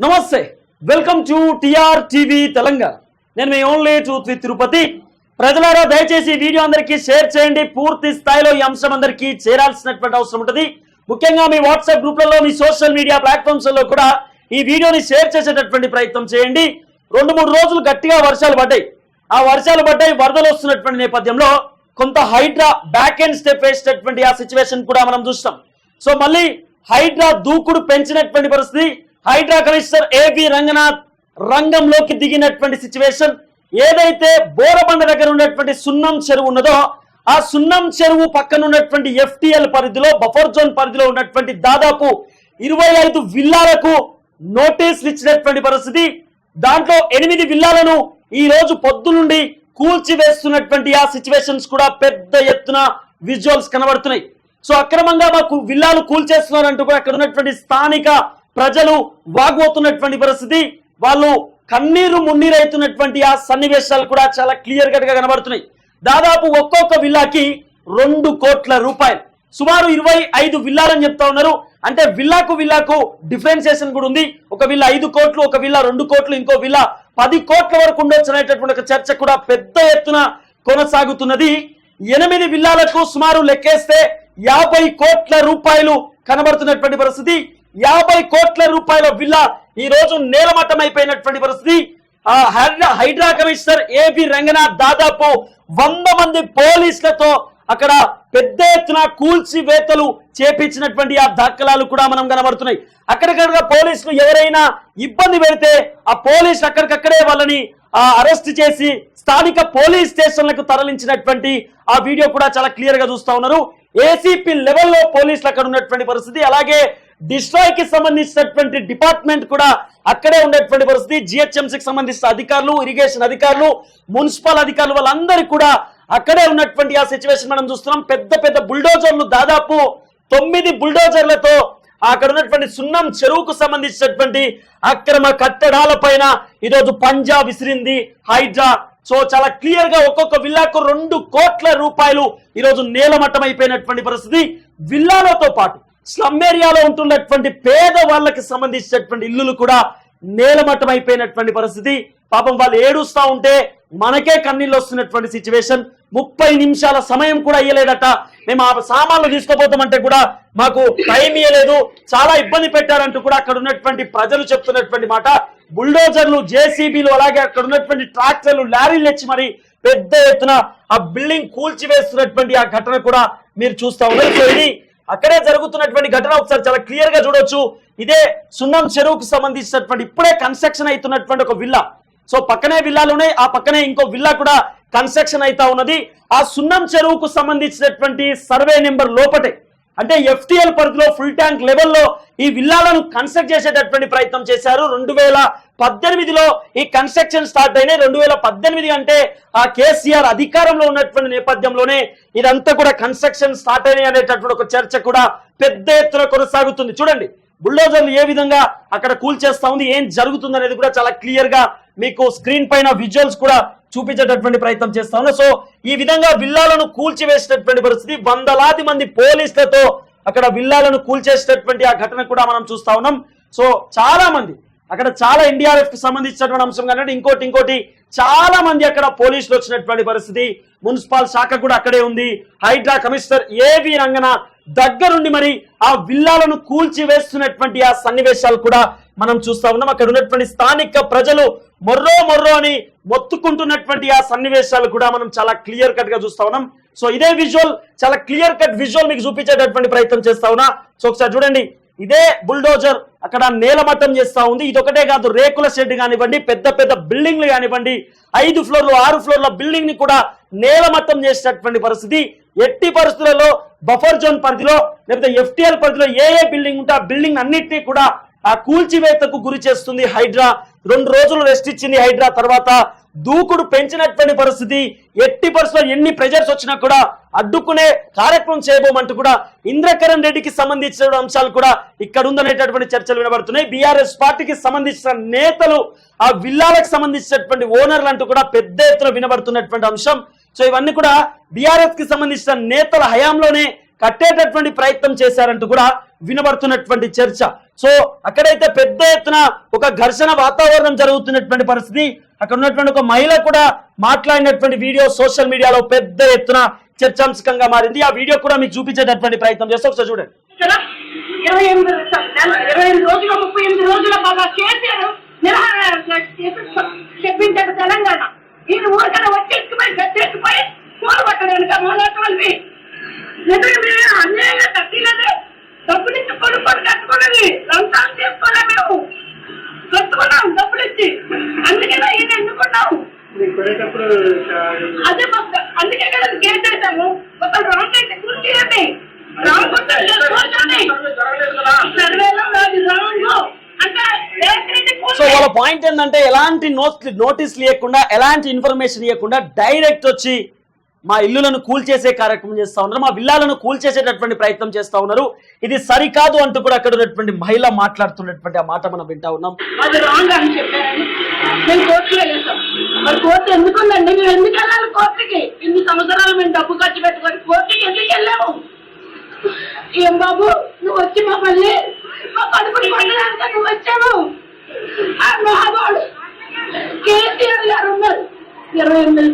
నమస్తే welcome to TR TV Telangana. నేను మీ ఓన్లీ ట్రూత్ విత్ తిరుపతి. ప్రజలారా దయచేసి వీడియో అందరికీ షేర్ చేయండి. పూర్తి స్థాయిలో ఈ అంశం అందరికీ చేరాల్సినటువంటి అవసరం ఉంటుంది. ముఖ్యంగా మీ వాట్సాప్ గ్రూప్లలో మీ సోషల్ మీడియా ప్లాట్ఫామ్స్లో కూడా ఈ వీడియోని షేర్ చేసేటటువంటి ప్రయత్నం చేయండి. రెండు మూడు రోజులు గట్టిగా వర్షాలు పడ్డాయి. ఆ వర్షాలు పడ్డాయి వరదలు వస్తున్నటువంటి నేపథ్యంలో కొంత హైడ్రా బ్యాక్ ఎండ్ స్టెప్ వేసేటటువంటి ఆ సిచ్యువేషన్ కూడా మనం చూస్తాం. సో మళ్ళీ హైడ్రా దూకుడు పెంచినటువంటి పరిస్థితి హైడ్రా కమిషనర్ ఏపీ రంగనాథ్ రంగంలోకి దిగినటువంటి సిచ్యువేషన్ ఏదైతే బోరబండ దగ్గర ఉన్నటువంటి సున్నం చెరువు ఉన్నదో ఆ సున్నం చెరువు పక్కన ఉన్నటువంటి ఎఫ్టిఎల్ పరిధిలో బఫర్ జోన్ పరిధిలో ఉన్నటువంటి దాదాపు ఇరవై ఐదు విల్లాలకు నోటీసులు ఇచ్చినటువంటి పరిస్థితి. దాంట్లో ఎనిమిది విల్లాలను ఈ రోజు పొద్దు నుండి కూల్చివేస్తున్నటువంటి ఆ సిచ్యువేషన్స్ కూడా పెద్ద ఎత్తున విజువల్స్ కనబడుతున్నాయి. సో అక్రమంగా మాకు విల్లాలు కూల్చేస్తున్నారంటూ కూడా అక్కడ ఉన్నటువంటి స్థానిక ప్రజలు వాగోతున్నటువంటి పరిస్థితి వాళ్ళు కన్నీరు మున్నీరైతున్నటువంటి ఆ సన్నివేశాలు కూడా చాలా క్లియర్ కట్గా కనబడుతున్నాయి. దాదాపు ఒక్కొక్క విల్లాకి రెండు కోట్ల రూపాయలు. సుమారు ఇరవై ఐదు విల్లాలని చెప్తా ఉన్నారు. అంటే విల్లాకు విల్లాకు డిఫరెన్సియేషన్ కూడా ఉంది. ఒక విల్ల ఐదు కోట్లు ఒక విల్లా రెండు కోట్లు ఇంకో విల్లా పది కోట్ల వరకు ఉండొచ్చు అనేటటువంటి ఒక చర్చ కూడా పెద్ద ఎత్తున కొనసాగుతున్నది. ఎనిమిది విల్లాలకు సుమారు లెక్కేస్తే యాభై కోట్ల రూపాయలు కనబడుతున్నటువంటి పరిస్థితి. యాభై కోట్ల రూపాయల విల్లా ఈ రోజు నేలమట్టం అయిపోయినటువంటి పరిస్థితి. ఆ హైడ్రా హైడ్రా కమిషనర్ ఏపీ రంగనాథ్ దాదాపు వంద మంది పోలీసులతో అక్కడ పెద్ద ఎత్తున కూల్చివేతలు చేపించినటువంటి ఆ దాఖలాలు కూడా మనం కనబడుతున్నాయి. అక్కడికక్కడ పోలీసులు ఎవరైనా ఇబ్బంది పెడితే ఆ పోలీసులు అక్కడికక్కడే వాళ్ళని ఆ అరెస్ట్ చేసి స్థానిక పోలీస్ స్టేషన్లకు తరలించినటువంటి ఆ వీడియో కూడా చాలా క్లియర్గా చూస్తా ఉన్నారు. ఏసీపీ లెవెల్లో పోలీసులు అక్కడ ఉన్నటువంటి పరిస్థితి అలాగే డిస్ట్రాయ్కి సంబంధించినటువంటి డిపార్ట్మెంట్ కూడా అక్కడే ఉండేటువంటి పరిస్థితి. జిహెచ్ఎంసీకి సంబంధించిన అధికారులు ఇరిగేషన్ అధికారులు మున్సిపల్ అధికారులు వాళ్ళందరూ కూడా అక్కడే ఉన్నటువంటి ఆ సిచ్యువేషన్ మనం చూస్తున్నాం. పెద్ద పెద్ద బుల్డోజర్లు దాదాపు తొమ్మిది బుల్డోజర్లతో అక్కడ ఉన్నటువంటి సున్నం చెరువుకు సంబంధించినటువంటి అక్రమ కట్టడాల పైన ఈరోజు పంజా విసిరింది హైడ్రా సో చాలా క్లియర్గా ఒక్కొక్క విల్లాకు రెండు కోట్ల రూపాయలు ఈరోజు నేలమట్టం అయిపోయినటువంటి పరిస్థితి. విల్లాలతో పాటు స్లమ్ ఏరియాలో ఉంటున్నటువంటి పేద వాళ్ళకి సంబంధించినటువంటి ఇల్లులు కూడా నేలమట్టం అయిపోయినటువంటి పరిస్థితి. పాపం వాళ్ళు ఏడుస్తా ఉంటే మనకే కన్నీళ్ళు వస్తున్నటువంటి సిచ్యువేషన్ ముప్పై నిమిషాల సమయం కూడా ఇయ్యలేదట. మేము ఆ సామాన్లు తీసుకుపోతామంటే కూడా మాకు టైం ఇయ్యలేదు. చాలా ఇబ్బంది పెట్టారంటూ కూడా అక్కడ ఉన్నటువంటి ప్రజలు చెప్తున్నటువంటి మాట. బుల్డోజర్లు జేసీబీలు అలాగే అక్కడ ఉన్నటువంటి ట్రాక్టర్లు లారీలు తెచ్చి మరి పెద్ద ఎత్తున ఆ బిల్డింగ్ కూల్చివేస్తున్నటువంటి ఆ ఘటన కూడా మీరు చూస్తా ఉన్నారు. సో ఇది అక్కడే జరుగుతున్నటువంటి ఘటన. ఒకసారి చాలా క్లియర్గా చూడొచ్చు. ఇదే సున్నం చెరువుకు సంబంధించినటువంటి ఇప్పుడే కన్స్ట్రక్షన్ అవుతున్నటువంటి ఒక విల్లా సో పక్కనే విల్లాలు ఉన్నాయి. ఆ పక్కనే ఇంకో విల్లా కూడా కన్స్ట్రక్షన్ అయితా ఉన్నది. ఆ సున్నం చెరువుకు సంబంధించినటువంటి సర్వే నెంబర్ లోపటే. అంటే ఎఫ్టీఎల్ పరిధిలో ఫుల్ ట్యాంక్ లెవెల్లో ఈ విల్లాలను కన్స్ట్రక్ట్ చేసేటటువంటి ప్రయత్నం చేశారు. రెండు వేల పద్దెనిమిదిలో ఈ కన్స్ట్రక్షన్ స్టార్ట్ అయినాయి. రెండు వేల పద్దెనిమిది అంటే ఆ కేసీఆర్ అధికారంలో ఉన్నటువంటి నేపథ్యంలోనే ఇదంతా కూడా కన్స్ట్రక్షన్ స్టార్ట్ అయినాయి అనేటటువంటి ఒక చర్చ కూడా పెద్ద ఎత్తున కొనసాగుతుంది. చూడండి బుల్డోజర్లు ఏ విధంగా అక్కడ కూల్చేస్తా ఉంది ఏం జరుగుతుంది అనేది కూడా చాలా క్లియర్గా మీకు స్క్రీన్ పైన విజువల్స్ కూడా చూపించేటటువంటి ప్రయత్నం చేస్తా ఉన్నా సో ఈ విధంగా విల్లాలను కూల్చివేసేటటువంటి పరిస్థితి వందలాది మంది పోలీసులతో అక్కడ విల్లాలను కూల్చేసేటటువంటి ఆ ఘటన కూడా మనం చూస్తా ఉన్నాం. సో చాలా మంది అక్కడ చాలా ఎన్డీఆర్ఎఫ్కి సంబంధించినటువంటి అంశం కానీ ఇంకోటి ఇంకోటి చాలా మంది అక్కడ పోలీసులు వచ్చినటువంటి పరిస్థితి. మున్సిపల్ శాఖ కూడా అక్కడే ఉంది. హైడ్రా కమిషనర్ ఏవి రంగన దగ్గరుండి మరి ఆ విల్లాలను కూల్చివేస్తున్నటువంటి ఆ సన్నివేశాలు కూడా మనం చూస్తా ఉన్నాం. అక్కడ ఉన్నటువంటి స్థానిక ప్రజలు మొర్రో మొర్రో అని మొత్తుకుంటున్నటువంటి ఆ సన్నివేశాలు కూడా మనం చాలా క్లియర్ కట్గా చూస్తా ఉన్నాం. సో ఇదే విజువల్ చాలా క్లియర్ కట్ విజువల్ మీకు చూపించేటటువంటి ప్రయత్నం చేస్తా ఉన్నా. సో ఒకసారి చూడండి. ఇదే బుల్డోజర్ అక్కడ నేలమట్టం చేస్తా ఉంది. ఇది ఒకటే కాదు రేకుల షెడ్ కానివ్వండి పెద్ద పెద్ద బిల్డింగ్లు కానివ్వండి ఐదు ఫ్లోర్లు ఆరు ఫ్లోర్ల బిల్డింగ్ని కూడా నేలమట్టం చేసేటటువంటి పరిస్థితి. ఎట్టి పరిస్థితులలో బఫర్ జోన్ పరిధిలో లేకపోతే ఎఫ్టిఎల్ పరిధిలో ఏ ఏ బిల్డింగ్ ఉంటే ఆ బిల్డింగ్ అన్నిటినీ కూడా ఆ కూల్చివేతకు గురి చేస్తుంది హైడ్రా. రెండు రోజులు రెస్ట్ ఇచ్చింది హైడ్రా. తర్వాత దూకుడు పెంచినటువంటి పరిస్థితి ఎట్టి పరిస్థితుల్లో ఎన్ని ప్రెజర్స్ వచ్చినా కూడా అడ్డుకునే కార్యక్రమం చేయబోమంటూ కూడా ఇంద్రకరణ్ రెడ్డికి సంబంధించిన అంశాలు కూడా ఇక్కడ ఉందనేటటువంటి చర్చలు వినబడుతున్నాయి. బీఆర్ఎస్ పార్టీకి సంబంధించిన నేతలు ఆ విల్లాలకు సంబంధించినటువంటి ఓనర్లు అంటూ కూడా పెద్ద ఎత్తున వినబడుతున్నటువంటి అంశం. సో ఇవన్నీ కూడా బీఆర్ఎస్కి సంబంధించిన నేతల హయాంలోనే కట్టేటటువంటి ప్రయత్నం చేశారంటూ కూడా వినబడుతున్నటువంటి చర్చ. సో అక్కడైతే పెద్ద ఎత్తున ఒక ఘర్షణ వాతావరణం జరుగుతున్నటువంటి పరిస్థితి. అక్కడ ఉన్నటువంటి ఒక మహిళ కూడా మాట్లాడినటువంటి వీడియో సోషల్ మీడియాలో పెద్ద ఎత్తున చర్చాంశకంగా మారింది. ఆ వీడియో కూడా మీకు చూపించేటటువంటి ప్రయత్నం చేస్తే ఒకసారి చూడండి. ఇరవై ఎనిమిది ఇరవై ఎనిమిది రోజుల ముప్పై ఎనిమిది రోజుల ఈయన ఎన్నుకున్నాం మీకు కొనేటప్పుడు అదే అందుకే కదా గేట్ వేసాము ఒక రాంగ్ అయితే కూర్చోండి రాంగ్ కూర్చోండి. సర్వేలో నాది రాంగ్. అంటే రేషన్ సో వాళ్ళ పాయింట్ ఏంటంటే ఎలాంటి నోట్ నోటీస్ లేకుండా ఎలాంటి ఇన్ఫర్మేషన్ ఇవ్వకుండా డైరెక్ట్ వచ్చి మా ఇల్లులను కూల్చేసే కార్యక్రమం చేస్తా ఉన్నారు మా విల్లాలను కూల్చేసేటటువంటి ప్రయత్నం చేస్తా ఉన్నారు. ఇది సరికాదు అంటూ కూడా అక్కడ ఉన్నటువంటి మహిళ మాట్లాడుతున్నటువంటి ఆ మాట మనం వింటా ఉన్నాం. అది రాంగ్ అని చెప్పారని మేము కోర్టులో వేసాం మరి కోర్టు ఎందుకుందండి మేము ఎందుకు వెళ్ళాలి కోర్టుకి? ఇన్ని సంవత్సరాలు మేము డబ్బు ఖర్చు పెట్టుకొని కోర్టుకి ఎందుకు వెళ్ళాము? ఏం బాబు నువ్వు వచ్చి మమ్మల్ని మా కడుపుని కొట్టడానికి నువ్వు వచ్చావు? మహాబాడు కేసీఆర్ గారు ఉన్నారు. ఇరవై ఎనిమిది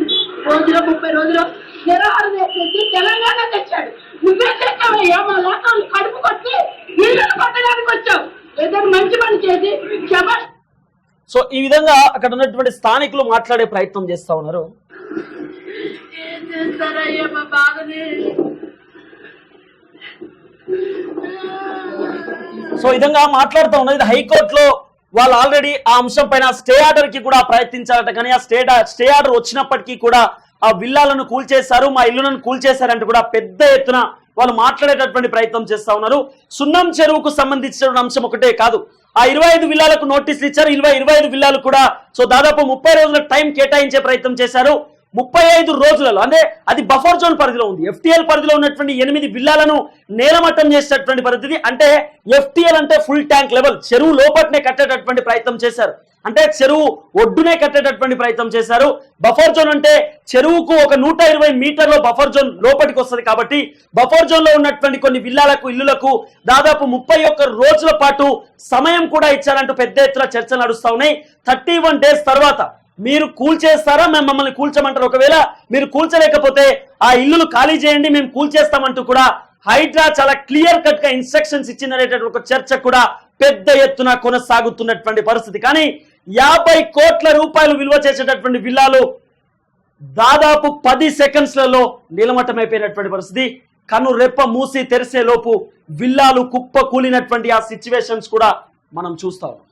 రోజులు ముప్పై రోజులు నిరాహార చేసి తెలంగాణ తెచ్చాడు. నువ్వే తెచ్చావయ్యా మా లోకాలు కడుపు కొట్టి నీళ్ళను కొట్టడానికి వచ్చావు. ఏదైనా మంచి పని చేసి క్షమ సో ఈ విధంగా అక్కడ ఉన్నటువంటి స్థానికులు మాట్లాడే ప్రయత్నం చేస్తా ఉన్నారు. ఏం చేస్తారయ్యా మా బాధని సో విధంగా మాట్లాడుతూ ఉన్నది హైకోర్టులో వాళ్ళు ఆల్రెడీ ఆ అంశం పైన స్టే ఆర్డర్కి కూడా ప్రయత్నించారట. కానీ ఆ స్టే స్టే ఆర్డర్ వచ్చినప్పటికీ కూడా ఆ విల్లాలను కూల్చేశారు మా ఇల్లులను కూల్చేశారంటూ కూడా పెద్ద ఎత్తున వాళ్ళు మాట్లాడేటటువంటి ప్రయత్నం చేస్తా ఉన్నారు. సున్నం చెరువుకు సంబంధించిన అంశం ఒకటే కాదు. ఆ ఇరవై ఐదు విల్లాలకు నోటీసులు ఇచ్చారు. ఇరవై ఇరవై ఐదు విల్లాలు కూడా సో దాదాపు ముప్పై రోజుల టైం కేటాయించే ప్రయత్నం చేశారు. ముప్పై ఐదు రోజులలో అంటే అది బఫర్ జోన్ పరిధిలో ఉంది. ఎఫ్టీఎల్ పరిధిలో ఉన్నటువంటి ఎనిమిది బిల్లాలను నేలమట్టం చేసేటటువంటి పరిస్థితి. అంటే ఎఫ్టీఎల్ అంటే ఫుల్ ట్యాంక్ లెవెల్ చెరువు లోపట్నే కట్టేటటువంటి ప్రయత్నం చేశారు. అంటే చెరువు ఒడ్డునే కట్టేటటువంటి ప్రయత్నం చేశారు. బఫర్ జోన్ అంటే చెరువుకు ఒక నూట ఇరవై మీటర్ల బఫర్ జోన్ లోపలికి వస్తుంది కాబట్టి బఫర్ జోన్లో ఉన్నటువంటి కొన్ని విల్లాలకు ఇల్లులకు దాదాపు ముప్పై ఒక్క రోజుల పాటు సమయం కూడా ఇచ్చారంటూ పెద్ద ఎత్తున చర్చలు నడుస్తా ఉన్నాయి. థర్టీ వన్ డేస్ తర్వాత మీరు కూల్చేస్తారా మేము మమ్మల్ని కూల్చమంటారు ఒకవేళ మీరు కూల్చలేకపోతే ఆ ఇల్లులు ఖాళీ చేయండి మేము కూల్చేస్తామంటూ కూడా హైడ్రా చాలా క్లియర్ కట్గా ఇన్స్ట్రక్షన్స్ ఇచ్చిందనేటటువంటి ఒక చర్చ కూడా పెద్ద ఎత్తున కొనసాగుతున్నటువంటి పరిస్థితి. కానీ యాభై కోట్ల రూపాయలు విలువ చేసేటటువంటి విల్లాలు దాదాపు పది సెకండ్స్లలో నిలమట్టమైపోయినటువంటి పరిస్థితి. కను రెప్ప మూసి తెరిసే లోపు విల్లాలు కుప్ప కూలినటువంటి ఆ సిచ్యువేషన్స్ కూడా మనం చూస్తాం